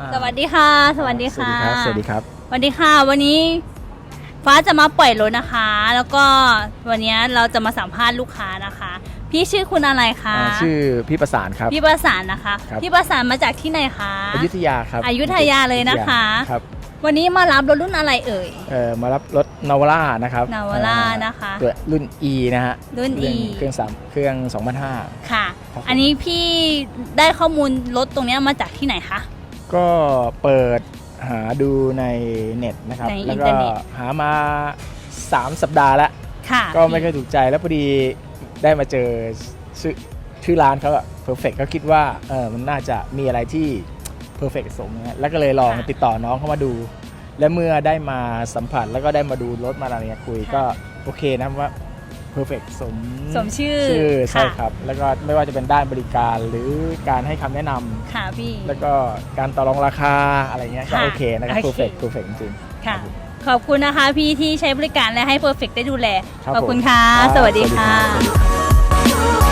อ่าสวัสดีค่ะ สวัสดีค่ะ สวัสดีครับ สวัสดีค่ะ วันนี้ฟ้าจะมาปล่อยรถนะคะ แล้วก็วันนี้เราจะมาสัมภาษณ์ลูกค้านะคะ พี่ชื่อคุณอะไรสวัสดีคะครับอ่าชื่อพี่ประสานครับ พี่ประสานนะคะครับพี่ประสานมาจากที่ไหนคะ อยุธยาครับ อยุธยาเลยนะคะครับวันนี้มารับรถรุ่นอะไรเอ่ย เอ่อมารับรถนาวาร่านะครับ Navara อ่านะคะตัวรุ่น E นะฮะ รุ่น E เครื่องสามเครื่อง2005ค่ะครับอันนี้พี่ได้ข้อมูลรถตรงเนี้ยมาจากที่ไหนคะ ก็เปิดหาดูในเน็ตนะครับ ในแล้วอินก็เทอร์เน็ต หามา 3 สัปดาห์แล้ว ค่ะก็ไม่ค่อยถูกใจแล้วพอดีได้มาเจอชื่อชื่อร้านเขาอะ perfect ก็คิดว่าเออมันน่าจะมีอะไรที่ perfect สมนะฮะแล้วก็เลยลองติดต่อน้องเข้ามาดู และเมื่อได้มาสัมผัสแล้วก็ได้มาดูรถมาอะไรเงี้ยคุยก็โอเคนะว่า perfect สมสมชื่อชื่อใช่ค่ะครับ แล้วก็ไม่ว่าจะเป็นด้านบริการหรือการให้คำแนะนำค่ะพี่แล้วก็การต่อรองราคาอะไรเงี้ยก็ค่ะโอเคนะครับโอเค perfect perfect จริงๆค่ะรับผมขอบคุณนะคะพี่ที่ใช้บริการและให้ Perfect ได้ดูแลครับขอบคุณผมค่ะครับสวัสดีสวัสดีค่ะครับ